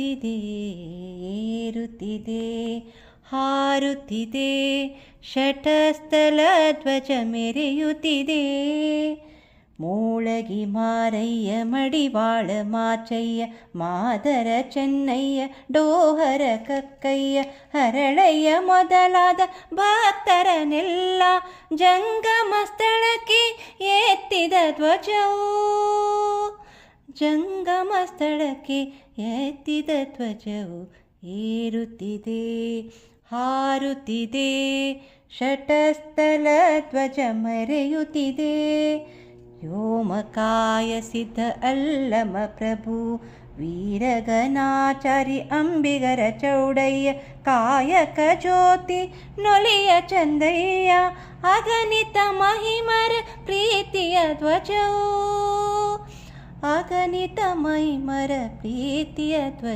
ಏರುತ್ತಿದೆ ಏರುತ್ತಿದೆ, ಹಾರುತ್ತಿದೆ ಶಟಸ್ಥಲ ಧ್ವಜ ಮೆರೆಯುತ್ತಿದೆ. ಮೂಳಗಿ ಮಾರಯ್ಯ, ಮಡಿವಾಳ ಮಾಚಯ್ಯ, ಮಾದರ ಚೆನ್ನಯ್ಯ, ಡೋಹರ ಕಕ್ಕಯ್ಯ, ಹರಳಯ್ಯ ಮೊದಲಾದ ಭಕ್ತರನೆಲ್ಲ ಜಂಗಮ ಸ್ಥಳಕ್ಕೆ ಎತ್ತಿದ ಧ್ವಜವು. ಜಂಗಮ ಸ್ಥಳಕ್ಕೆ ಎತ್ತಿದ ಧ್ವಜವು ಏರುತ್ತಿದೆ, ಹಾರುತ್ತಿದೆ. ಶಟಸ್ಥಲ ಧ್ವಜ ಮರೆಯುತ್ತಿದೆ. ವ್ಯೋಮಕಾಯ ಸಿದ್ಧ ಅಲ್ಲಮ ಪ್ರಭು ವೀರಗನಾಚಾರಿ ಅಂಬಿಗರ ಚೌಡಯ್ಯ, ಕಾಯಕ ಜ್ಯೋತಿ ನೊಲಿಯ ಚಂದಯ್ಯ, ಅಗಣಿತ ಮಹಿಮರ ಪ್ರೀತಿಯ ಧ್ವಜವು ಅಗಣಿತ ಮಹಿಮರ ಪ್ರೀತಿಯ ಧ್ವಜ